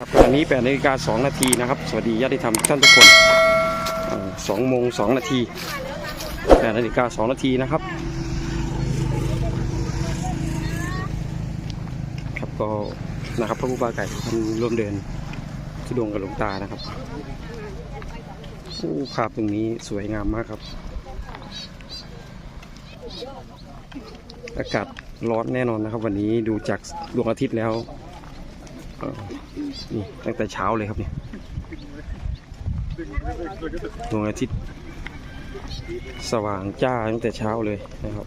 ครับวันนี้8นาฬิกา2นาทีนะครับ สวัสดีญาติธรรมท่านทุกคนสองโมงสองนาที8นาฬิกา2นาทีนะครับ ครับก็นะครับพระผู้บาไก่ท่านร่วมเดินที่ดวงกับหลวงตานะครับโอ้ภาพตรงนี้สวยงามมากครับ อากาศร้อนแน่นอนนะครับ วันนี้ดูจากดวงอาทิตย์แล้ว นี่ตั้งแต่เช้าเลยครับเนี่ยดวงอาทิตย์สว่างจ้าตั้งแต่เช้าเลยนะครับ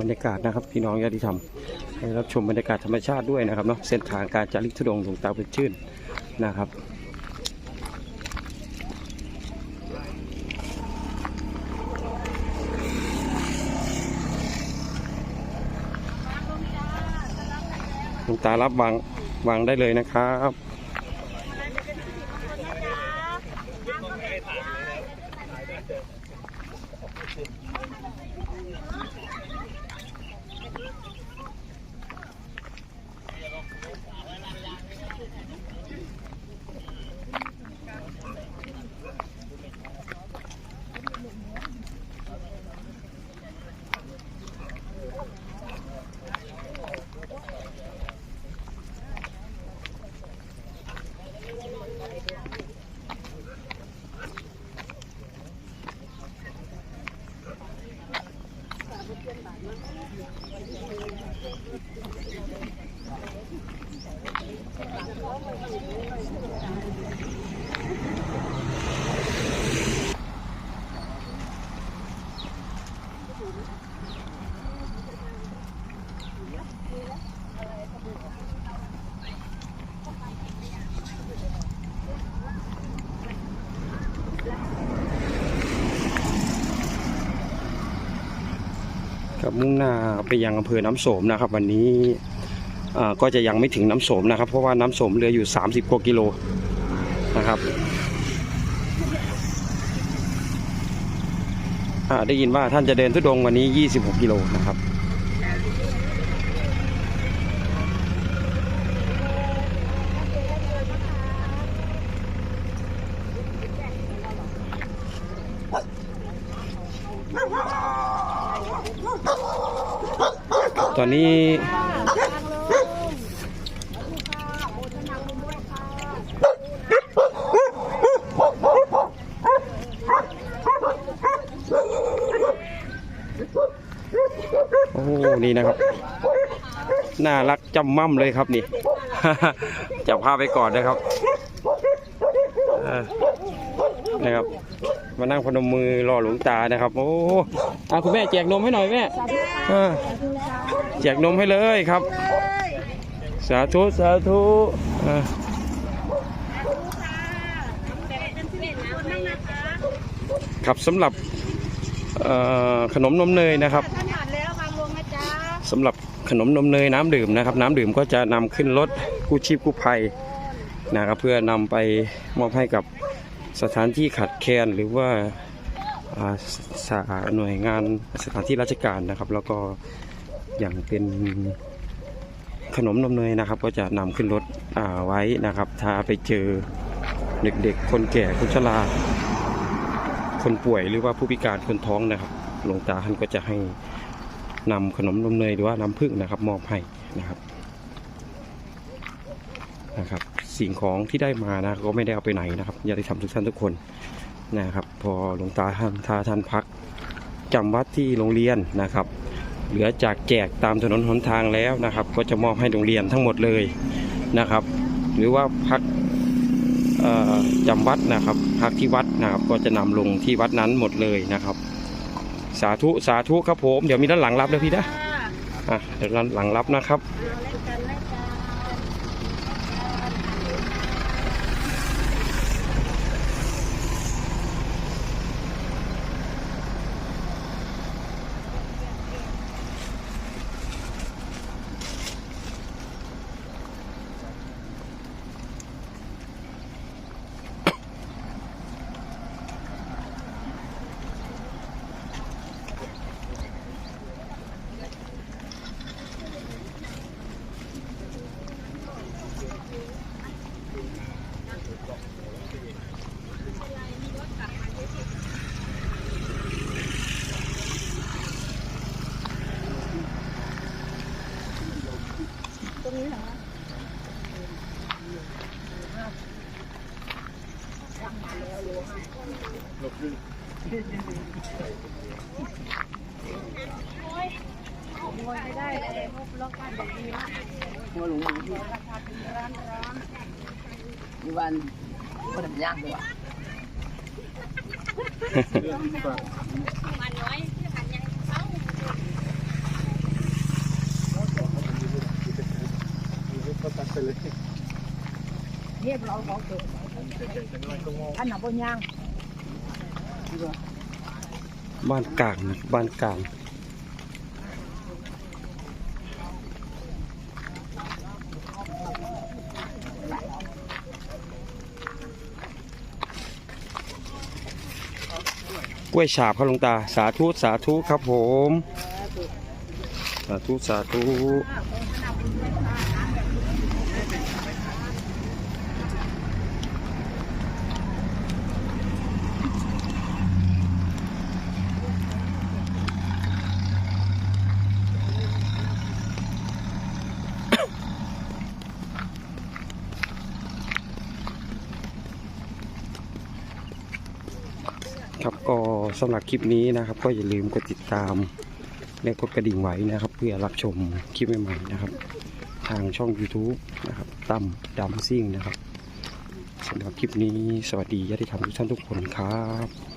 บรรยากาศนะครับพี่น้องญาติธรรมให้รับชมบรรยากาศธรรมชาติด้วยนะครับเนาะเส้นทางการจาริกทุดงหลวงตาเป็นชื่นนะครับหลวงตารับวางวางได้เลยนะครับ กับมุ่งหน้าไปยังอำเภอน้ำโสมนะครับ วันนี้ก็จะยังไม่ถึงน้ำโสมนะครับ เพราะว่าน้ำโสมเหลืออยู่ 30กว่ากิโลนะครับได้ยินว่าท่านจะเดินทุดงวันนี้ 26 กิโลนะครับ ตอนนี้ โอ้โหนี่นะครับ น่ารักจำม่ำเลยครับนี่จะพาไปก่อนนะครับนะครับมานั่งพนมมือรอหลวงตานะครับ โอ้อาคุณแม่แจกนมให้หน่อยแม่ แจกนมให้เลยครับ สาธุ สาธุครับสำหรับขนมนมเนยนะครับสำหรับขนมนมเนยน้ำดื่มนะครับ น้ำดื่มก็จะนำขึ้นรถกู้ชีพกู้ภัยนะครับเพื่อนำไปมอบให้กับสถานที่ขัดแคลนหรือว่าสาหน่วยงานสถานที่ราชการนะครับ แล้วก็ อย่างเป็นขนมนมเนยนะครับ ก็จะนำขึ้นรถอ่าไว้นะครับ ถ้าไปเจอเด็กๆ คนแก่คนชรา คนป่วยหรือว่าผู้พิการคนท้องนะครับหลวงตาท่านก็จะให้นำขนมนมเนยหรือว่าน้ำผึ้งนะครับ มอบให้นะครับนะครับ สิ่งของที่ได้มานะก็ไม่ได้เอาไปไหนนะครับญาติธรรมทุกท่านทุกคนนะครับ พอหลวงตาท่านถ้าท่านพักจำวัดที่โรงเรียนนะครับ เหลือจากแจกตามถนนหนทางแล้วนะครับ ก็จะมอบให้โรงเรียนทั้งหมดเลยนะครับ หรือว่าพักจำวัดนะครับพักที่วัดนะครับ ก็จะนำลงที่วัดนั้นหมดเลยนะครับ สาธุสาธุครับผม เดี๋ยวมีด้านหลังรับเลยพี่นะค่ะอะเดี๋ยวด้านหลังรับนะครับ ตรงนี้เหรอโอ้ยไม่ได้เลยพบล็อกบ้านแบบนี้นะหัวหลงหลงที่ราคาเป็นร้านร้านมีวันก็ทำยากเลยว่ะมันน้อยที่หันยังเช้า เรียบเราบอกเถอะท่านหนับบนยางบ้านกลางนะบ้านกลางกล้วยฉาบครับหลวงตา สาธุสาธุครับผม สาธุสาธุ ก็สำหรับคลิปนี้นะครับ ก็อย่าลืมกดติดตาม และกดกระดิ่งไว้นะครับ เพื่อรับชมคลิปใหม่ๆนะครับ ทางช่อง YouTube นะครับตั้มดำซิ่งนะครับสำหรับคลิปนี้สวัสดีญาติธรรมทุกท่านทุกคนครับ